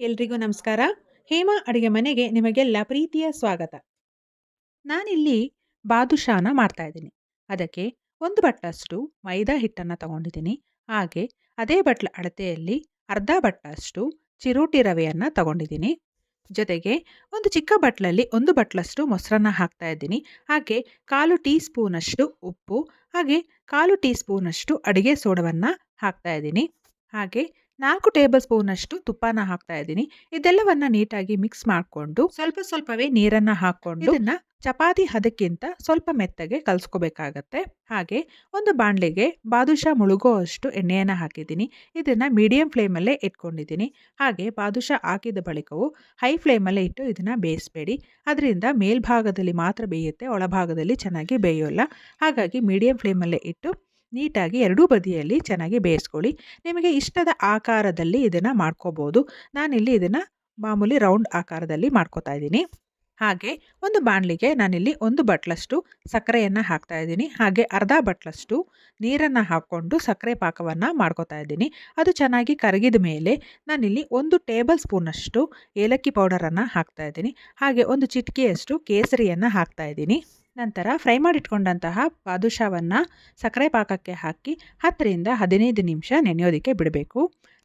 ಎಲ್ರಿಗೂ ನಮಸ್ಕಾರ. ಹೇಮಾ ಅಡುಗೆ ಮನೆಗೆ ನಿಮಗೆಲ್ಲ ಪ್ರೀತಿಯ ಸ್ವಾಗತ. ನಾನಿಲ್ಲಿ ಬಾದುಷಾನ ಮಾಡ್ತಾ ಇದ್ದೀನಿ. ಅದಕ್ಕೆ ಒಂದು ಬಟ್ಟಷ್ಟು ಮೈದಾ ಹಿಟ್ಟನ್ನು ತಗೊಂಡಿದ್ದೀನಿ. ಹಾಗೆ ಅದೇ ಬಟ್ಲ ಅಳತೆಯಲ್ಲಿ ಅರ್ಧ ಬಟ್ಟಷ್ಟು ಚಿರೋಟಿ ರವೆಯನ್ನು ತಗೊಂಡಿದ್ದೀನಿ. ಜೊತೆಗೆ ಒಂದು ಚಿಕ್ಕ ಬಟ್ಲಲ್ಲಿ ಒಂದು ಬಟ್ಲಷ್ಟು ಮೊಸರನ್ನ ಹಾಕ್ತಾ ಇದ್ದೀನಿ. ಹಾಗೆ ಕಾಲು ಟೀ ಸ್ಪೂನಷ್ಟು ಉಪ್ಪು ಹಾಗೆ ಕಾಲು ಟೀ ಸ್ಪೂನಷ್ಟು ಅಡುಗೆ ಸೋಡವನ್ನು ಹಾಕ್ತಾ ಇದ್ದೀನಿ. ಹಾಗೆ ನಾಲ್ಕು ಟೇಬಲ್ ಸ್ಪೂನಷ್ಟು ತುಪ್ಪನ ಹಾಕ್ತಾ ಇದ್ದೀನಿ. ಇದೆಲ್ಲವನ್ನ ನೀಟಾಗಿ ಮಿಕ್ಸ್ ಮಾಡಿಕೊಂಡು ಸ್ವಲ್ಪ ಸ್ವಲ್ಪವೇ ನೀರನ್ನ ಹಾಕೊಂಡು ಇದನ್ನ ಚಪಾತಿ ಹದಕ್ಕಿಂತ ಸ್ವಲ್ಪ ಮೆತ್ತಗೆ ಕಲಿಸ್ಕೋಬೇಕಾಗತ್ತೆ. ಹಾಗೆ ಒಂದು ಬಾಣಲೆಗೆ ಬಾದುಷಾ ಮುಳುಗೋ ಅಷ್ಟು ಎಣ್ಣೆಯನ್ನು ಹಾಕಿದ್ದೀನಿ. ಇದನ್ನು ಮೀಡಿಯಂ ಫ್ಲೇಮಲ್ಲೇ ಇಟ್ಕೊಂಡಿದ್ದೀನಿ. ಹಾಗೆ ಬಾದುಷಾ ಹಾಕಿದ ಬಳಿಕವು ಹೈ ಫ್ಲೇಮಲ್ಲೇ ಇಟ್ಟು ಇದನ್ನು ಬೇಯಿಸಬೇಡಿ. ಅದರಿಂದ ಮೇಲ್ಭಾಗದಲ್ಲಿ ಮಾತ್ರ ಬೇಯುತ್ತೆ, ಒಳಭಾಗದಲ್ಲಿ ಚೆನ್ನಾಗಿ ಬೇಯೋಲ್ಲ. ಹಾಗಾಗಿ ಮೀಡಿಯಂ ಫ್ಲೇಮಲ್ಲೇ ಇಟ್ಟು ನೀಟಾಗಿ ಎರಡೂ ಬದಿಯಲ್ಲಿ ಚೆನ್ನಾಗಿ ಬೇಯಿಸ್ಕೊಳ್ಳಿ. ನಿಮಗೆ ಇಷ್ಟದ ಆಕಾರದಲ್ಲಿ ಇದನ್ನು ಮಾಡ್ಕೋಬೋದು. ನಾನಿಲ್ಲಿ ಇದನ್ನು ಮಾಮೂಲಿ ರೌಂಡ್ ಆಕಾರದಲ್ಲಿ ಮಾಡ್ಕೋತಾ ಇದ್ದೀನಿ. ಹಾಗೆ ಒಂದು ಬಾಣಲಿಗೆ ನಾನಿಲ್ಲಿ ಒಂದು ಬಟ್ಲಷ್ಟು ಸಕ್ಕರೆಯನ್ನು ಹಾಕ್ತಾ ಇದ್ದೀನಿ. ಹಾಗೆ ಅರ್ಧ ಬಟ್ಲಷ್ಟು ನೀರನ್ನು ಹಾಕ್ಕೊಂಡು ಸಕ್ಕರೆ ಪಾಕವನ್ನು ಮಾಡ್ಕೋತಾ ಇದ್ದೀನಿ. ಅದು ಚೆನ್ನಾಗಿ ಕರಗಿದ ಮೇಲೆ ನಾನಿಲ್ಲಿ ಒಂದು ಟೇಬಲ್ ಸ್ಪೂನಷ್ಟು ಏಲಕ್ಕಿ ಪೌಡರನ್ನು ಹಾಕ್ತಾ ಇದ್ದೀನಿ. ಹಾಗೆ ಒಂದು ಚಿಟಿಕೆಯಷ್ಟು ಕೇಸರಿಯನ್ನು ಹಾಕ್ತಾ ಇದ್ದೀನಿ. ನಂತರ ಫ್ರೈ ಮಾಡಿಟ್ಕೊಂಡಂತಹ ಬಾದುಷಾವನ್ನು ಸಕ್ಕರೆ ಪಾಕಕ್ಕೆ ಹಾಕಿ ಹತ್ತರಿಂದ ಹದಿನೈದು ನಿಮಿಷ ನೆನೆಯೋದಕ್ಕೆ ಬಿಡಬೇಕು.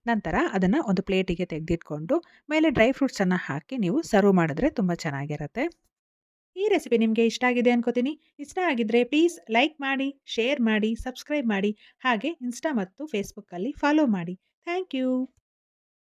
ನಂತರ ಅದನ್ನು ಒಂದು ಪ್ಲೇಟಿಗೆ ತೆಗೆದಿಟ್ಕೊಂಡು ಮೇಲೆ ಡ್ರೈ ಫ್ರೂಟ್ಸನ್ನು ಹಾಕಿ ನೀವು ಸರ್ವ್ ಮಾಡಿದ್ರೆ ತುಂಬ ಚೆನ್ನಾಗಿರುತ್ತೆ. ಈ ರೆಸಿಪಿ ನಿಮಗೆ ಇಷ್ಟ ಆಗಿದೆ ಅನ್ಕೋತೀನಿ. ಇಷ್ಟ ಆಗಿದ್ದರೆ ಪ್ಲೀಸ್ ಲೈಕ್ ಮಾಡಿ, ಶೇರ್ ಮಾಡಿ, ಸಬ್ಸ್ಕ್ರೈಬ್ ಮಾಡಿ ಹಾಗೆ ಇನ್ಸ್ಟಾ ಮತ್ತು ಫೇಸ್ಬುಕ್ಕಲ್ಲಿ ಫಾಲೋ ಮಾಡಿ. Thank you.